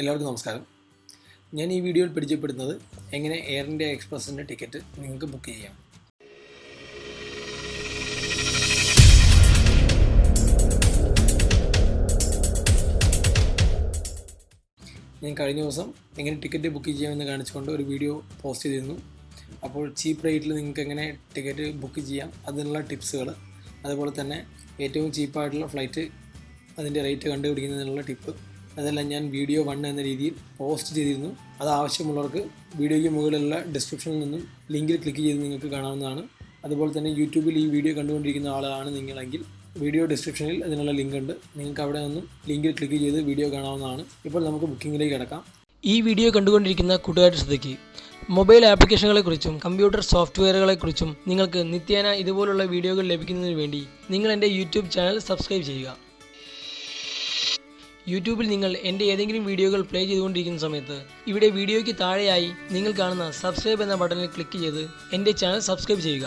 എല്ലാവർക്കും നമസ്കാരം. ഞാൻ ഈ വീഡിയോയിൽ പരിചയപ്പെടുന്നത് എങ്ങനെ എയർ ഇന്ത്യ എക്സ്പ്രസിന്റെ ടിക്കറ്റ് നിങ്ങൾക്ക് ബുക്ക് ചെയ്യാം. ഞാൻ കഴിഞ്ഞ ദിവസം എങ്ങനെ ടിക്കറ്റ് ബുക്ക് ചെയ്യാമെന്ന് കാണിച്ചുകൊണ്ട് ഒരു വീഡിയോ പോസ്റ്റ് ചെയ്തിരുന്നു. അപ്പോൾ ചീപ്പ് റേറ്റിൽ നിങ്ങൾക്ക് എങ്ങനെ ടിക്കറ്റ് ബുക്ക് ചെയ്യാം അതിനുള്ള ടിപ്സുകൾ അതുപോലെ തന്നെ ഏറ്റവും ചീപ്പായിട്ടുള്ള ഫ്ലൈറ്റ് അതിന്റെ റേറ്റ് കണ്ടുപിടിക്കുന്നതിനുള്ള ടിപ്പ് അതെല്ലാം ഞാൻ വീഡിയോ വൺ എന്ന രീതിയിൽ പോസ്റ്റ് ചെയ്തിരുന്നു. അത് ആവശ്യമുള്ളവർക്ക് വീഡിയോയ്ക്ക് മുകളിലുള്ള ഡിസ്ക്രിപ്ഷനിൽ നിന്നും ലിങ്കിൽ ക്ലിക്ക് ചെയ്ത് നിങ്ങൾക്ക് കാണാവുന്നതാണ്. അതുപോലെ തന്നെ യൂട്യൂബിൽ ഈ വീഡിയോ കണ്ടുകൊണ്ടിരിക്കുന്ന ആളാണ് നിങ്ങളെങ്കിൽ വീഡിയോ ഡിസ്ക്രിപ്ഷനിൽ അതിനുള്ള ലിങ്ക് ഉണ്ട്. നിങ്ങൾക്ക് അവിടെ നിന്നും ലിങ്കിൽ ക്ലിക്ക് ചെയ്ത് വീഡിയോ കാണാവുന്നതാണ്. ഇപ്പോൾ നമുക്ക് ബുക്കിങ്ങിലേക്ക് കിടക്കാം. ഈ വീഡിയോ കണ്ടുകൊണ്ടിരിക്കുന്ന കൂട്ടുകാരുടെ ശ്രദ്ധയ്ക്ക് മൊബൈൽ ആപ്ലിക്കേഷനുകളെക്കുറിച്ചും കമ്പ്യൂട്ടർ സോഫ്റ്റ്വെയറുകളെക്കുറിച്ചും നിങ്ങൾക്ക് നിത്യേന ഇതുപോലുള്ള വീഡിയോകൾ ലഭിക്കുന്നതിന് വേണ്ടി നിങ്ങൾ എന്റെ യൂട്യൂബ് ചാനൽ സബ്സ്ക്രൈബ് ചെയ്യുക. യൂട്യൂബിൽ നിങ്ങൾ എന്റെ ഏതെങ്കിലും വീഡിയോകൾ പ്ലേ ചെയ്തുകൊണ്ടിരിക്കുന്ന സമയത്ത് ഇവിടെ വീഡിയോയ്ക്ക് താഴെയായി നിങ്ങൾ കാണുന്ന സബ്സ്ക്രൈബ് എന്ന ബട്ടണിൽ ക്ലിക്ക് ചെയ്ത് എന്റെ ചാനൽ സബ്സ്ക്രൈബ് ചെയ്യുക.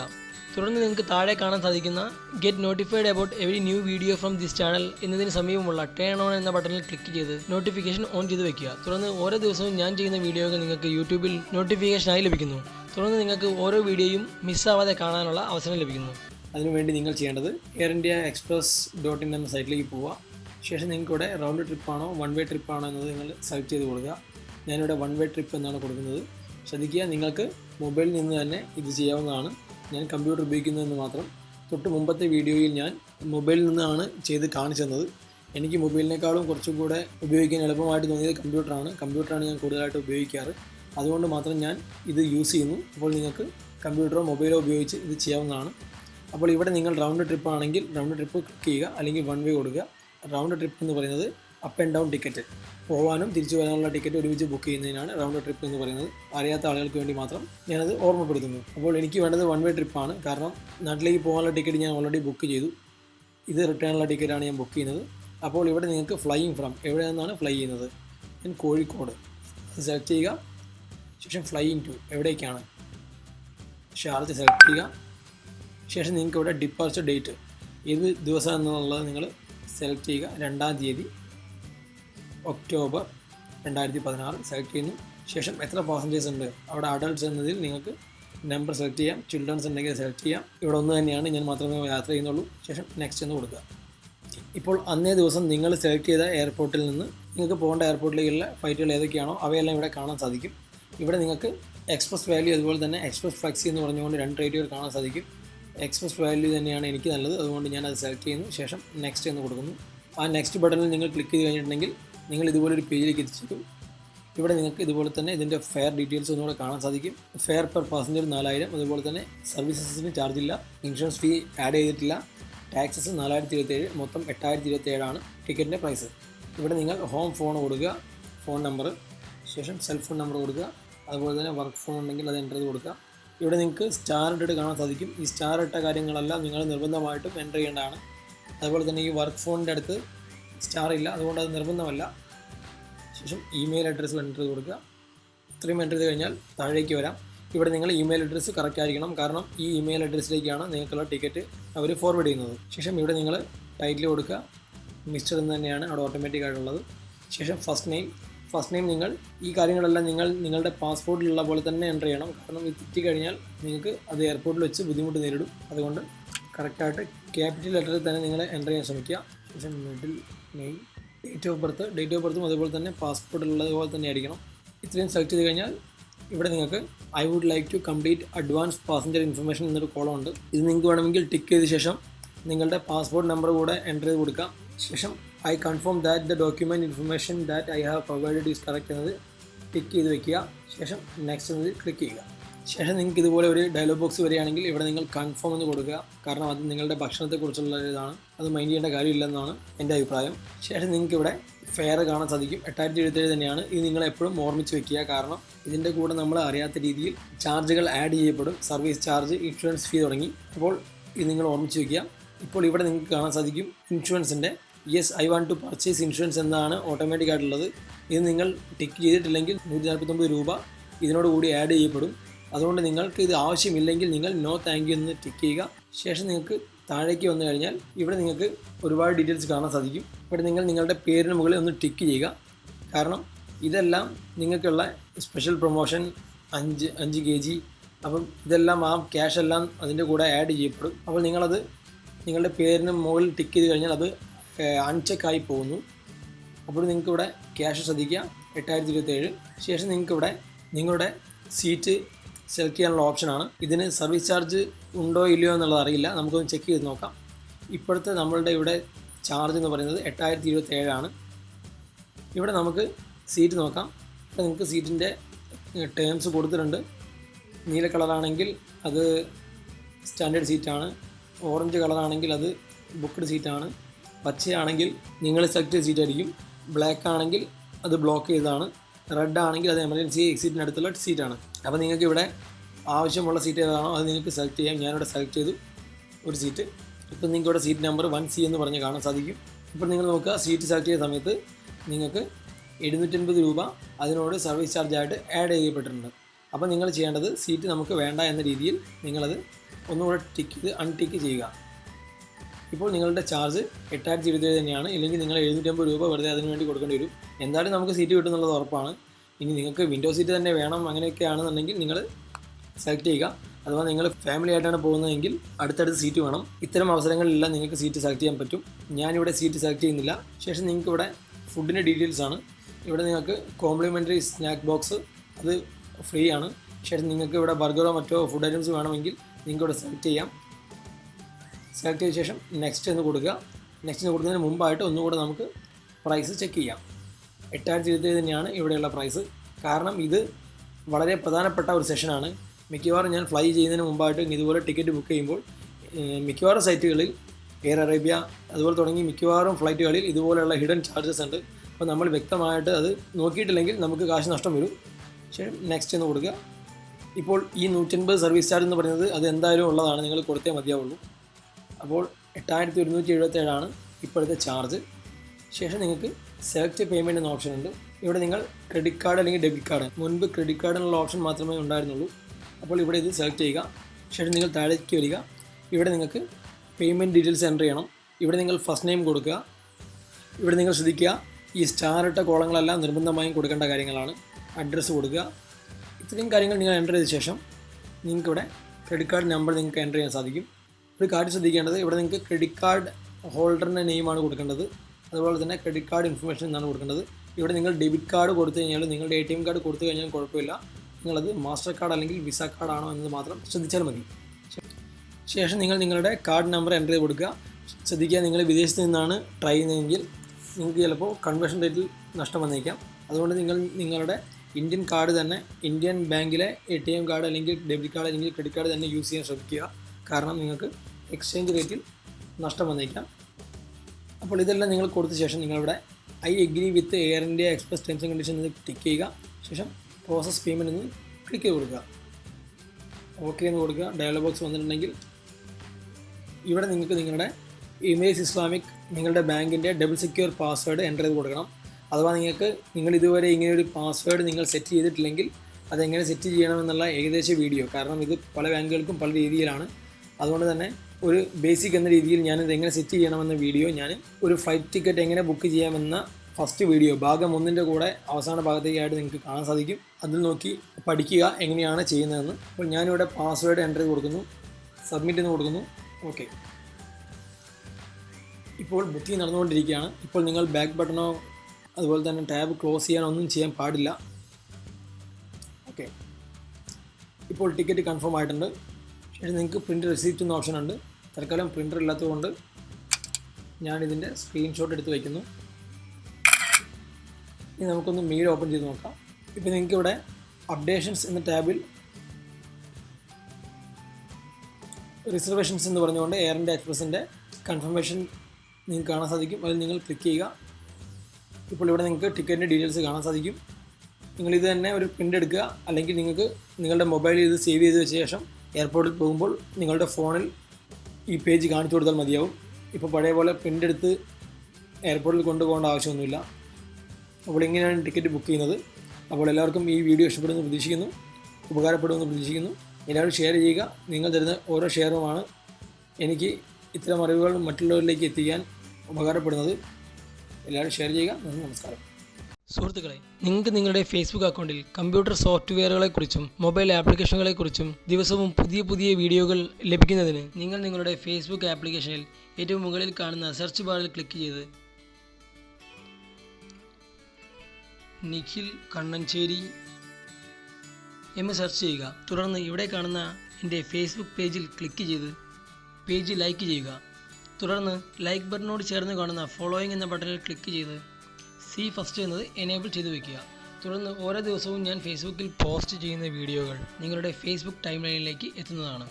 തുടർന്ന് നിങ്ങൾക്ക് താഴെ കാണാൻ സാധിക്കുന്ന get notified about every new video from this channel എന്നതിന് സമീപമുള്ള ടേൺ ഓൺ എന്ന ബട്ടണിൽ ക്ലിക്ക് ചെയ്ത് നോട്ടിഫിക്കേഷൻ ഓൺ ചെയ്ത് വെക്കുക. തുടർന്ന് ഓരോ ദിവസവും ഞാൻ ചെയ്യുന്ന വീഡിയോകൾ നിങ്ങൾക്ക് യൂട്യൂബിൽ നോട്ടിഫിക്കേഷനായി ലഭിക്കുന്നു. തുടർന്ന് നിങ്ങൾക്ക് ഓരോ വീഡിയോയും മിസ്സാവാതെ കാണാനുള്ള അവസരം ലഭിക്കുന്നു. അതിനുവേണ്ടി നിങ്ങൾ ചെയ്യേണ്ടത് Air India Express dot in എന്ന സൈറ്റിലേക്ക് പോവുക. ശേഷം നിങ്ങൾക്ക് ഇവിടെ റൗണ്ട് ട്രിപ്പാണോ വൺ വേ ട്രിപ്പാണോ എന്നത് നിങ്ങൾ സെലക്ട് ചെയ്ത് കൊടുക്കുക. ഞാനിവിടെ വൺ വേ ട്രിപ്പ് എന്നാണ് കൊടുക്കുന്നത്. ശ്രദ്ധിക്കുക നിങ്ങൾക്ക് മൊബൈലിൽ നിന്ന് തന്നെ ഇത് ചെയ്യാവുന്നതാണ്. ഞാൻ കമ്പ്യൂട്ടർ ഉപയോഗിക്കുന്നതെന്ന് മാത്രം. തൊട്ട് മുമ്പത്തെ വീഡിയോയിൽ ഞാൻ മൊബൈലിൽ നിന്നാണ് ചെയ്ത് കാണിച്ചു തന്നത് എനിക്ക് മൊബൈലിനേക്കാളും കുറച്ചും കൂടെ ഉപയോഗിക്കാൻ എളുപ്പമായിട്ട് തോന്നിയത് കമ്പ്യൂട്ടറാണ് കമ്പ്യൂട്ടറാണ് ഞാൻ കൂടുതലായിട്ട് ഉപയോഗിക്കാറ്. അതുകൊണ്ട് മാത്രം ഞാൻ ഇത് യൂസ് ചെയ്യുന്നു. അപ്പോൾ നിങ്ങൾക്ക് കമ്പ്യൂട്ടറോ മൊബൈലോ ഉപയോഗിച്ച് ഇത് ചെയ്യാവുന്നതാണ്. അപ്പോൾ ഇവിടെ നിങ്ങൾ റൗണ്ട് ട്രിപ്പ് ആണെങ്കിൽ റൗണ്ട് ട്രിപ്പ് ക്ലിക്ക് ചെയ്യുക അല്ലെങ്കിൽ വൺ വേ കൊടുക്കുക. റൗണ്ട് ട്രിപ്പ് എന്ന് പറയുന്നത് അപ്പ് ആൻഡ് ഡൗൺ ടിക്കറ്റ് പോകാനും തിരിച്ചു വരാനുള്ള ടിക്കറ്റ് ഒരുമിച്ച് ബുക്ക് ചെയ്യുന്നതിനാണ് റൗണ്ട് ട്രിപ്പ് എന്ന് പറയുന്നത്. അറിയാത്ത ആളുകൾക്ക് വേണ്ടി മാത്രം ഞാനത് ഓർമ്മപ്പെടുത്തുന്നു. അപ്പോൾ എനിക്ക് വേണ്ടത് വൺ വേ ട്രിപ്പാണ് കാരണം നാട്ടിലേക്ക് പോകാനുള്ള ടിക്കറ്റ് ഞാൻ ഓൾറെഡി ബുക്ക് ചെയ്തു. ഇത് റിട്ടേണുള്ള ടിക്കറ്റാണ് ഞാൻ ബുക്ക് ചെയ്യുന്നത്. അപ്പോൾ ഇവിടെ നിങ്ങൾക്ക് ഫ്ലൈയിങ് ഫ്രം എവിടെ നിന്നാണ് ഫ്ലൈ ചെയ്യുന്നത്? ഞാൻ കോഴിക്കോട്. സെലക്ട് ചെയ്യുക. ശേഷം ഫ്ലൈയിങ് ടു എവിടേക്കാണ്? ഷാർജ് സെലക്ട് ചെയ്യുക. ശേഷം നിങ്ങൾക്ക് ഇവിടെ ഡിപ്പാർച്ചർ ഡേറ്റ് ഏത് ദിവസം എന്നുള്ളത് നിങ്ങൾ സെലക്ട് ചെയ്യുക രണ്ടാം തീയതി ഒക്ടോബർ രണ്ടായിരത്തി പതിനാറ് സെലക്ട് ചെയ്യുന്നു. ശേഷം എത്ര പാസഞ്ചേഴ്സ് ഉണ്ട്? അവിടെ അഡൾട്ട്സ് എന്നതിൽ നിങ്ങൾക്ക് നമ്പർ സെലക്ട് ചെയ്യാം. ചിൽഡ്രൻസ് ഉണ്ടെങ്കിൽ സെലക്ട് ചെയ്യാം. ഇവിടെ ഒന്ന് തന്നെയാണ്. ഞാൻ മാത്രമേ യാത്ര ചെയ്യുന്നുള്ളൂ. ശേഷം നെക്സ്റ്റ് എന്ന് കൊടുക്കുക. ഇപ്പോൾ അന്നേ ദിവസം നിങ്ങൾ സെലക്ട് ചെയ്ത എയർപോർട്ടിൽ നിന്ന് നിങ്ങൾക്ക് പോകേണ്ട എയർപോർട്ടിലേക്കുള്ള ഫ്ലൈറ്റുകൾ ഏതൊക്കെയാണോ അവയെല്ലാം ഇവിടെ കാണാൻ സാധിക്കും. ഇവിടെ നിങ്ങൾക്ക് എക്സ്പ്രസ് വാല്യൂ അതുപോലെ തന്നെ എക്സ്പ്രസ് ഫ്ലക്സി എന്ന് പറഞ്ഞുകൊണ്ട് രണ്ട് റേറ്റുകൾ കാണാൻ സാധിക്കും. എക്സ്പ്രസ് വാല്യൂ തന്നെയാണ് എനിക്ക് നല്ലത്. അതുകൊണ്ട് ഞാൻ അത് സെലക്ട് ചെയ്യുന്നു. ശേഷം നെക്സ്റ്റ് എന്ന് കൊടുക്കുന്നു. ആ നെക്സ്റ്റ് ബട്ടണിൽ നിങ്ങൾ ക്ലിക്ക് ചെയ്ത് കഴിഞ്ഞിട്ടുണ്ടെങ്കിൽ നിങ്ങൾ ഇതുപോലൊരു പേജിലേക്ക് എത്തിച്ചേക്കും. ഇവിടെ നിങ്ങൾക്ക് ഇതുപോലെ തന്നെ ഇതിന്റെ ഫെയർ ഡീറ്റെയിൽസ് ഒന്നുകൂടെ കാണാൻ സാധിക്കും. ഫെയർ പെർ പാസഞ്ചർ നാലായിരം. അതുപോലെ തന്നെ സർവീസസിന് ചാർജ് ഇല്ല. ഇൻഷുറൻസ് ഫീ ആഡ് ചെയ്തിട്ടില്ല. ടാക്സസ് നാലായിരത്തി ഇരുപത്തേഴ് മൊത്തം എട്ടായിരത്തി ഇരുപത്തേഴാണ് ടിക്കറ്റിന്റെ പ്രൈസ് ഇവിടെ നിങ്ങൾ ഹോം ഫോൺ കൊടുക്കുക. ഫോൺ നമ്പർ ശേഷം സെൽ ഫോൺ നമ്പർ കൊടുക്കുക. അതുപോലെ തന്നെ വർക്ക് ഫോൺ ഉണ്ടെങ്കിൽ അത് എന്റർ ചെയ്ത് കൊടുക്കുക. ഇവിടെ നിങ്ങൾക്ക് സ്റ്റാർ ഇട്ടിട്ട് കാണാൻ സാധിക്കും. ഈ സ്റ്റാർ ഇട്ട കാര്യങ്ങളെല്ലാം നിങ്ങൾ നിർബന്ധമായിട്ടും എന്റർ ചെയ്യേണ്ടതാണ്. അതുപോലെ തന്നെ ഈ വർക്ക് ഫോണിന്റെ അടുത്ത് സ്റ്റാർ ഇല്ല. അതുകൊണ്ട് അത് നിർബന്ധമല്ല. ശേഷം ഇമെയിൽ അഡ്രസ്സ് എന്റർ ചെയ്ത് കൊടുക്കുക. ഇത്രയും എന്റർ ചെയ്ത് കഴിഞ്ഞാൽ താഴേക്ക് വരാം. ഇവിടെ നിങ്ങൾ ഇമെയിൽ അഡ്രസ്സ് കറക്റ്റ് ആയിരിക്കണം. കാരണം ഈ ഇമെയിൽ അഡ്രസ്സിലേക്കാണ് നിങ്ങൾക്കുള്ള ടിക്കറ്റ് അവർ ഫോർവേഡ് ചെയ്യുന്നത്. ശേഷം ഇവിടെ നിങ്ങൾ ടൈറ്റിൽ കൊടുക്കുക. മിസ്റ്റർ എന്ന് തന്നെയാണ് അവിടെ ഓട്ടോമാറ്റിക് ആയിട്ടുള്ളത്. ശേഷം ഫസ്റ്റ് നെയിം ഫസ്റ്റ് നെയിം നിങ്ങൾ ഈ കാര്യങ്ങളെല്ലാം നിങ്ങൾ നിങ്ങളുടെ പാസ്പോർട്ടിലുള്ള പോലെ തന്നെ എന്റർ ചെയ്യണം. കാരണം ഇത് തെറ്റിക്കഴിഞ്ഞാൽ നിങ്ങൾക്ക് അത് എയർപോർട്ടിൽ വെച്ച് ബുദ്ധിമുട്ട് നേരിടും. അതുകൊണ്ട് കറക്റ്റായിട്ട് ക്യാപിറ്റൽ ലെറ്ററിൽ തന്നെ നിങ്ങൾ എന്റർ ചെയ്യാൻ ശ്രമിക്കുക. പക്ഷേ middle name date of birth date of ബർത്തും അതുപോലെ തന്നെ പാസ്പോർട്ടിലുള്ളതുപോലെ തന്നെ ആയിരിക്കണം. ഇത്രയും സെലക്ട് ചെയ്ത് കഴിഞ്ഞാൽ ഇവിടെ നിങ്ങൾക്ക് I would like to complete advance passenger information എന്നൊരു കോളം ഉണ്ട്. ഇത് നിങ്ങൾക്ക് വേണമെങ്കിൽ ടിക്ക് ചെയ്ത ശേഷം നിങ്ങളുടെ പാസ്പോർട്ട് നമ്പർ കൂടെ എന്റർ ചെയ്ത് കൊടുക്കാം. ശേഷം I confirm that the document information that I have provided is correct എന്നത് ടിക്ക് ചെയ്ത് വെക്കുക. ശേഷം നെക്സ്റ്റ് എന്നത് ക്ലിക്ക് ചെയ്യുക. ശേഷം നിങ്ങൾക്ക് ഇതുപോലെ ഒരു ഡയലോഗ് ബോക്സ് വരികയാണെങ്കിൽ ഇവിടെ നിങ്ങൾ കൺഫേം എന്ന് കൊടുക്കുക. കാരണം അത് നിങ്ങളുടെ ഭക്ഷണത്തെക്കുറിച്ചുള്ള ഇതാണ്. അത് മൈൻഡ് ചെയ്യേണ്ട കാര്യമില്ലെന്നാണ് എന്റെ അഭിപ്രായം. ശേഷം നിങ്ങൾക്ക് ഇവിടെ ഫെയർ കാണാൻ സാധിക്കും. എട്ടായിരത്തി എഴുപത്തേഴ് തന്നെയാണ്. ഇത് നിങ്ങൾ എപ്പോഴും ഓർമ്മിച്ച് വെക്കുക. കാരണം ഇതിന്റെ കൂടെ നമ്മൾ അറിയാത്ത രീതിയിൽ ചാർജുകൾ ആഡ് ചെയ്യപ്പെടും. സർവീസ് ചാർജ് ഇൻഷുറൻസ് ഫീ തുടങ്ങി. അപ്പോൾ ഇത് നിങ്ങൾ ഓർമ്മിച്ച് വെക്കുക. ഇപ്പോൾ ഇവിടെ നിങ്ങൾക്ക് കാണാൻ സാധിക്കും. ഇൻഷുറൻസിന്റെ yes I want to purchase insurance എന്നാണ് ഓട്ടോമാറ്റിക് ആയിട്ടുള്ളത്. ഇത് നിങ്ങൾ ടിക്ക് ചെയ്തിട്ടില്ലെങ്കിൽ നൂറ്റി നാൽപ്പത്തൊമ്പത് രൂപ ഇതിനോട് കൂടി ആഡ് ചെയ്യപ്പെടും. അതുകൊണ്ട് നിങ്ങൾക്ക് ഇത് ആവശ്യമില്ലെങ്കിൽ നിങ്ങൾ നോ താങ്ക് യു എന്ന് ടിക്ക് ചെയ്യുക. ശേഷം നിങ്ങൾക്ക് താഴേക്ക് വന്നു കഴിഞ്ഞാൽ ഇവിടെ നിങ്ങൾക്ക് ഒരുപാട് ഡീറ്റെയിൽസ് കാണാൻ സാധിക്കും. ഇവിടെ നിങ്ങൾ നിങ്ങളുടെ പേരിന് മുകളിൽ ഒന്ന് ടിക്ക് ചെയ്യുക. കാരണം ഇതെല്ലാം നിങ്ങൾക്കുള്ള സ്പെഷ്യൽ പ്രൊമോഷൻ അഞ്ച് അഞ്ച് കെ ജി അപ്പം ഇതെല്ലാം ആ ക്യാഷ് എല്ലാം അതിന്റെ കൂടെ ആഡ് ചെയ്യപ്പെടും. അപ്പോൾ നിങ്ങളത് നിങ്ങളുടെ പേരിന് മുകളിൽ ടിക്ക് ചെയ്ത് കഴിഞ്ഞാൽ അത് അൺചെക്കായി പോകുന്നു. അപ്പോൾ നിങ്ങൾക്ക് ഇവിടെ ക്യാഷ് ശ്രദ്ധിക്കുക. എട്ടായിരത്തി ഇരുപത്തേഴ് ശേഷം നിങ്ങൾക്ക് ഇവിടെ നിങ്ങളുടെ സീറ്റ് സെലക്ട് ചെയ്യാനുള്ള ഓപ്ഷനാണ് ഇതിന് സർവീസ് ചാർജ് ഉണ്ടോ ഇല്ലയോ എന്നുള്ളത് അറിയില്ല. നമുക്കൊന്ന് ചെക്ക് ചെയ്ത് നോക്കാം. ഇപ്പോഴത്തെ നമ്മളുടെ ഇവിടെ ചാർജ് എന്ന് പറയുന്നത് എട്ടായിരത്തി ഇരുപത്തേഴാണ് ഇവിടെ നമുക്ക് സീറ്റ് നോക്കാം. ഇവിടെ നിങ്ങൾക്ക് സീറ്റിന്റെ ടേംസ് കൊടുത്തിട്ടുണ്ട്. നീല കളറാണെങ്കിൽ അത് സ്റ്റാൻഡേർഡ് സീറ്റാണ് ഓറഞ്ച് കളറാണെങ്കിൽ അത് ബുക്ക്ഡ് സീറ്റാണ് പച്ചയാണെങ്കിൽ നിങ്ങൾ സെലക്ട് ചെയ്ത സീറ്റ് ആയിരിക്കും ബ്ലാക്ക് ആണെങ്കിൽ അത് ബ്ലോക്ക് ചെയ്തതാണ്. റെഡ് ആണെങ്കിൽ അത് എമർജൻസി എക്സിറ്റിന് അടുത്തുള്ള സീറ്റാണ് അപ്പോൾ നിങ്ങൾക്ക് ഇവിടെ ആവശ്യമുള്ള സീറ്റ് ഏതാണോ അത് നിങ്ങൾക്ക് സെലക്ട് ചെയ്യാം. ഞാനിവിടെ സെലക്ട് ചെയ്തു ഒരു സീറ്റ് ഇപ്പം നിങ്ങൾക്ക് ഇവിടെ സീറ്റ് നമ്പർ വൺ സി എന്ന് പറഞ്ഞ് കാണാൻ സാധിക്കും. ഇപ്പോൾ നിങ്ങൾ നോക്കുക സീറ്റ് സെലക്ട് ചെയ്ത സമയത്ത് നിങ്ങൾക്ക് എഴുന്നൂറ്റൻപത് രൂപ അതിനോട് സർവീസ് ചാർജായിട്ട് ആഡ് ചെയ്യപ്പെട്ടിട്ടുണ്ട്. അപ്പോൾ നിങ്ങൾ ചെയ്യേണ്ടത് സീറ്റ് നമുക്ക് വേണ്ട എന്ന രീതിയിൽ നിങ്ങളത് ഒന്നുകൂടെ ടിക്ക് ചെയ്ത് അൺടിക്ക് ചെയ്യുക. ഇപ്പോൾ നിങ്ങളുടെ ചാർജ് എട്ടായിരത്തി ഇരുപത്തേഴ് തന്നെയാണ്. ഇല്ലെങ്കിൽ നിങ്ങൾ എഴുന്നൂറ്റമ്പത് രൂപ വെറുതെ അതിന് വേണ്ടി കൊടുക്കേണ്ടി വരും. എന്തായാലും നമുക്ക് സീറ്റ് കിട്ടുന്നുള്ളത് ഉറപ്പാണ്. ഇനി നിങ്ങൾക്ക് വിൻഡോ സീറ്റ് തന്നെ വേണം അങ്ങനെയൊക്കെ ആണെന്നുണ്ടെങ്കിൽ നിങ്ങൾ സെലക്ട് ചെയ്യുക. അഥവാ നിങ്ങൾ ഫാമിലി ആയിട്ടാണ് പോകുന്നതെങ്കിൽ അടുത്തടുത്ത് സീറ്റ് വേണം. ഇത്തരം അവസരങ്ങളിലെല്ലാം നിങ്ങൾക്ക് സീറ്റ് സെലക്ട് ചെയ്യാൻ പറ്റും. ഞാനിവിടെ സീറ്റ് സെലക്ട് ചെയ്യുന്നില്ല. ശേഷം നിങ്ങൾക്ക് ഇവിടെ ഫുഡിന്റെ ഡീറ്റെയിൽസ് ആണ്. ഇവിടെ നിങ്ങൾക്ക് കോംപ്ലിമെന്ററി സ്നാക്ക് ബോക്സ് അത് ഫ്രീ ആണ്. ശേഷം നിങ്ങൾക്ക് ഇവിടെ ബർഗറോ മറ്റോ ഫുഡ് ഐറ്റംസ് വേണമെങ്കിൽ നിങ്ങൾക്ക് ഇവിടെ സെലക്ട് ചെയ്യാം. സെലക്ട് ചെയ്ത ശേഷം നെക്സ്റ്റ് എന്ന് കൊടുക്കുക. നെക്സ്റ്റ് എന്ന് കൊടുക്കുന്നതിന് മുമ്പായിട്ട് ഒന്നുകൂടെ നമുക്ക് പ്രൈസ് ചെക്ക് ചെയ്യാം. എട്ടായിരത്തി ഇരുപത്തി തന്നെയാണ് ഇവിടെയുള്ള പ്രൈസ് കാരണം ഇത് വളരെ പ്രധാനപ്പെട്ട ഒരു സെഷനാണ് മിക്കവാറും ഞാൻ ഫ്ലൈ ചെയ്യുന്നതിന് മുമ്പായിട്ട് ഇതുപോലെ ടിക്കറ്റ് ബുക്ക് ചെയ്യുമ്പോൾ മിക്കവാറും സൈറ്റുകളിൽ എയർ അറേബ്യ അതുപോലെ തുടങ്ങി മിക്കവാറും ഫ്ലൈറ്റുകളിൽ ഇതുപോലെയുള്ള ഹിഡൻ ചാർജസ് ഉണ്ട്. അപ്പോൾ നമ്മൾ വ്യക്തമായിട്ട് അത് നോക്കിയിട്ടില്ലെങ്കിൽ നമുക്ക് കാശ് നഷ്ടം വരും. പക്ഷേ നെക്സ്റ്റ് എന്ന് കൊടുക്കുക. ഇപ്പോൾ ഈ നൂറ്റൻപത് സർവീസ് ചാർജ് എന്ന് പറയുന്നത് അത് എന്തായാലും ഉള്ളതാണ്. നിങ്ങൾ കൊടുത്തേ മതിയാവുള്ളൂ. അപ്പോൾ എട്ടായിരത്തി ഒരുന്നൂറ്റി എഴുപത്തേഴാണ് ഇപ്പോഴത്തെ ചാർജ്. ശേഷം നിങ്ങൾക്ക് സെലക്ട് പേയ്മെന്റ് എന്ന ഓപ്ഷൻ ഉണ്ട്. ഇവിടെ നിങ്ങൾ ക്രെഡിറ്റ് കാർഡ് അല്ലെങ്കിൽ ഡെബിറ്റ് കാർഡ്. മുൻപ് ക്രെഡിറ്റ് കാർഡിനുള്ള ഓപ്ഷൻ മാത്രമേ ഉണ്ടായിരുന്നുള്ളൂ. അപ്പോൾ ഇവിടെ ഇത് സെലക്ട് ചെയ്യുക. ശേഷം നിങ്ങൾ താഴേക്ക് വരിക. ഇവിടെ നിങ്ങൾക്ക് പേയ്മെന്റ് ഡീറ്റെയിൽസ് എന്റർ ചെയ്യണം. ഇവിടെ നിങ്ങൾ ഫസ്റ്റ് നെയിം കൊടുക്കുക. ഇവിടെ നിങ്ങൾ ശ്രദ്ധിക്കുക. ഈ സ്റ്റാർ ഇട്ട കോളങ്ങളെല്ലാം നിർബന്ധമായും കൊടുക്കേണ്ട കാര്യങ്ങളാണ്. അഡ്രസ്സ് കൊടുക്കുക. ഇത്രയും കാര്യങ്ങൾ നിങ്ങൾ എന്റർ ചെയ്ത ശേഷം നിങ്ങൾക്കിവിടെ ക്രെഡിറ്റ് കാർഡ് നമ്പർ നിങ്ങൾക്ക് എന്റർ ചെയ്യാൻ സാധിക്കും. ഒരു കാര്യം ശ്രദ്ധിക്കേണ്ടത് ഇവിടെ നിങ്ങൾക്ക് ക്രെഡിറ്റ് കാർഡ് ഹോൾഡറിന്റെ നെയിമാണ് കൊടുക്കേണ്ടത്. അതുപോലെ തന്നെ ക്രെഡിറ്റ് കാർഡ് ഇൻഫർമേഷൻ എന്നാണ് കൊടുക്കേണ്ടത്. ഇവിടെ നിങ്ങൾ ഡെബിറ്റ് കാർഡ് കൊടുത്തു കഴിഞ്ഞാൽ നിങ്ങളുടെ എ ടി എം കാർഡ് കൊടുത്തു കഴിഞ്ഞാൽ കുഴപ്പമില്ല. നിങ്ങളത് മാസ്റ്റർ കാർഡ് അല്ലെങ്കിൽ വിസ കാർഡ് ആണോ എന്നത് മാത്രം ശ്രദ്ധിച്ചാൽ മതി. ശേഷം നിങ്ങൾ നിങ്ങളുടെ കാർഡ് നമ്പർ എന്റർ ചെയ്ത് കൊടുക്കുക. ശ്രദ്ധിക്കുക നിങ്ങൾ വിദേശത്ത് നിന്നാണ് ട്രൈ ചെയ്യുന്നതെങ്കിൽ നിങ്ങൾക്ക് ചിലപ്പോൾ കൺവേർഷൻ റേറ്റിൽ നഷ്ടം വന്നേക്കാം. അതുകൊണ്ട് നിങ്ങൾ നിങ്ങളുടെ ഇന്ത്യൻ കാർഡ് തന്നെ ഇന്ത്യൻ ബാങ്കിലെ എ ടി എം കാർഡ് അല്ലെങ്കിൽ ഡെബിറ്റ് കാർഡ് അല്ലെങ്കിൽ ക്രെഡിറ്റ് കാർഡ് തന്നെ യൂസ് ചെയ്യാൻ ശ്രമിക്കുക. കാരണം നിങ്ങൾക്ക് എക്സ്ചേഞ്ച് റേറ്റിൽ നഷ്ടം വന്നേക്കാം. അപ്പോൾ ഇതെല്ലാം നിങ്ങൾ കൊടുത്ത ശേഷം നിങ്ങളിവിടെ I agree with Air India Express terms and condition എന്ന് ടിക്ക് ചെയ്യുക. ശേഷം പ്രോസസ് പേയ്മെന്റ് എന്ന് ക്ലിക്ക് ചെയ്ത് കൊടുക്കുക. ഓക്കെ എന്ന് കൊടുക്കുക. ഡയലോഗ് ബോക്സ് വന്നിട്ടുണ്ടെങ്കിൽ ഇവിടെ നിങ്ങൾക്ക് നിങ്ങളുടെ ഇമേജ് ഇസ്ലാമിക് നിങ്ങളുടെ ബാങ്കിന്റെ ഡബിൾ സെക്യൂർ പാസ്വേഡ് എന്റർ ചെയ്ത് കൊടുക്കണം. അഥവാ നിങ്ങൾക്ക് നിങ്ങൾ ഇതുവരെ ഇങ്ങനെ ഒരു പാസ്വേഡ് നിങ്ങൾ സെറ്റ് ചെയ്തിട്ടില്ലെങ്കിൽ അതെങ്ങനെ സെറ്റ് ചെയ്യണമെന്നുള്ള ഏകദേശ വീഡിയോ കാരണം ഇത് പല ബാങ്കുകൾക്കും പല രീതിയിലാണ്. അതുകൊണ്ട് തന്നെ ഒരു ബേസിക് എന്ന രീതിയിൽ ഞാൻ ഇത് എങ്ങനെ സെറ്റ് ചെയ്യണമെന്ന വീഡിയോ ഞാൻ ഒരു ഫ്ലൈറ്റ് ടിക്കറ്റ് എങ്ങനെ ബുക്ക് ചെയ്യാമെന്ന ഫസ്റ്റ് വീഡിയോ ഭാഗം ഒന്നിന്റെ കൂടെ അവസാന ഭാഗത്തേക്കായിട്ട് നിങ്ങൾക്ക് കാണാൻ സാധിക്കും. അതിൽ നോക്കി പഠിക്കുക എങ്ങനെയാണ് ചെയ്യുന്നതെന്ന്. അപ്പോൾ ഞാനിവിടെ പാസ്വേഡ് എന്റർ ചെയ്ത് കൊടുക്കുന്നു. സബ്മിറ്റ് എന്ന് കൊടുക്കുന്നു. ഓക്കെ ഇപ്പോൾ ബുക്കിംഗ് നടന്നുകൊണ്ടിരിക്കുകയാണ്. ഇപ്പോൾ നിങ്ങൾ ബാക്ക് ബട്ടണോ അതുപോലെ തന്നെ ടാബ് ക്ലോസ് ചെയ്യാനൊന്നും ചെയ്യാൻ പാടില്ല. ഓക്കെ ഇപ്പോൾ ടിക്കറ്റ് കൺഫേം ആയിട്ടുണ്ട്. ശേഷം നിങ്ങൾക്ക് പ്രിന്റ് റെസിപ്റ്റ് എന്ന ഓപ്ഷൻ ഉണ്ട്. തൽക്കാലം പ്രിന്റർ ഇല്ലാത്തതുകൊണ്ട് ഞാനിതിന്റെ സ്ക്രീൻഷോട്ട് എടുത്ത് വയ്ക്കുന്നു ഇനി നമുക്കൊന്ന് മെയിൽ ഓപ്പൺ ചെയ്ത് നോക്കാം. ഇപ്പോൾ നിങ്ങൾക്ക് ഇവിടെ അപ്ഡേഷൻസ് എന്ന ടാബിൽ റിസർവേഷൻസ് എന്ന് പറഞ്ഞുകൊണ്ട് എയർ ഇന്ത്യ എക്സ്പ്രസിന്റെ കൺഫർമേഷൻ നിങ്ങൾക്ക് കാണാൻ സാധിക്കും. അതിൽ നിങ്ങൾ ക്ലിക്ക് ചെയ്യുക. ഇപ്പോൾ ഇവിടെ നിങ്ങൾക്ക് ടിക്കറ്റിന്റെ ഡീറ്റെയിൽസ് കാണാൻ സാധിക്കും. നിങ്ങളിത് തന്നെ ഒരു പ്രിന്റ് എടുക്കുക. അല്ലെങ്കിൽ നിങ്ങൾക്ക് നിങ്ങളുടെ മൊബൈലിൽ ഇത് സേവ് ചെയ്ത് വെച്ച ശേഷം എയർപോർട്ടിൽ പോകുമ്പോൾ നിങ്ങളുടെ ഫോണിൽ ഈ പേജ് കാണിച്ചു കൊടുത്താൽ മതിയാവും. ഇപ്പോൾ പഴയ പോലെ പ്രിന്റ് എടുത്ത് എയർപോർട്ടിൽ കൊണ്ടുപോകേണ്ട ആവശ്യമൊന്നുമില്ല. അപ്പോൾ ഇങ്ങനെയാണ് ടിക്കറ്റ് ബുക്ക് ചെയ്യുന്നത്. അപ്പോൾ എല്ലാവർക്കും ഈ വീഡിയോ ഇഷ്ടപ്പെടുമെന്ന് പ്രതീക്ഷിക്കുന്നു. ഉപകാരപ്പെടുമെന്ന് പ്രതീക്ഷിക്കുന്നു. എല്ലാവരും ഷെയർ ചെയ്യുക. നിങ്ങൾ തരുന്ന ഓരോ ഷെയറുമാണ് എനിക്ക് ഇത്തരം അറിവുകൾ മറ്റുള്ളവരിലേക്ക് എത്തിക്കാൻ ഉപകാരപ്പെടുന്നത്. എല്ലാവരും ഷെയർ ചെയ്യുക. നന്ദി നമസ്കാരം. സുഹൃത്തുക്കളെ നിങ്ങൾക്ക് നിങ്ങളുടെ ഫേസ്ബുക്ക് അക്കൗണ്ടിൽ കമ്പ്യൂട്ടർ സോഫ്റ്റ്വെയറുകളെക്കുറിച്ചും മൊബൈൽ ആപ്ലിക്കേഷനുകളെക്കുറിച്ചും ദിവസവും പുതിയ പുതിയ വീഡിയോകൾ ലഭിക്കുന്നതിന് നിങ്ങൾ നിങ്ങളുടെ ഫേസ്ബുക്ക് ആപ്ലിക്കേഷനിൽ ഏറ്റവും മുകളിൽ കാണുന്ന സെർച്ച് ബാറിൽ ക്ലിക്ക് ചെയ്ത് നിഖിൽ കണ്ണഞ്ചേരി എന്ന് സെർച്ച് ചെയ്യുക. തുടർന്ന് ഇവിടെ കാണുന്ന എന്റെ ഫേസ്ബുക്ക് പേജിൽ ക്ലിക്ക് ചെയ്ത് പേജ് ലൈക്ക് ചെയ്യുക. തുടർന്ന് ലൈക്ക് ബട്ടനോട് ചേർന്ന് കാണുന്ന ഫോളോയിങ് എന്ന ബട്ടണിൽ ക്ലിക്ക് ചെയ്ത് സി ഫസ്റ്റ് എന്നത് എനേബിൾ ചെയ്ത് വെക്കുക. തുടർന്ന് ഓരോ ദിവസവും ഞാൻ ഫേസ്ബുക്കിൽ പോസ്റ്റ് ചെയ്യുന്ന വീഡിയോകൾ നിങ്ങളുടെ ഫേസ്ബുക്ക് ടൈം ലൈനിലേക്ക് എത്തുന്നതാണ്.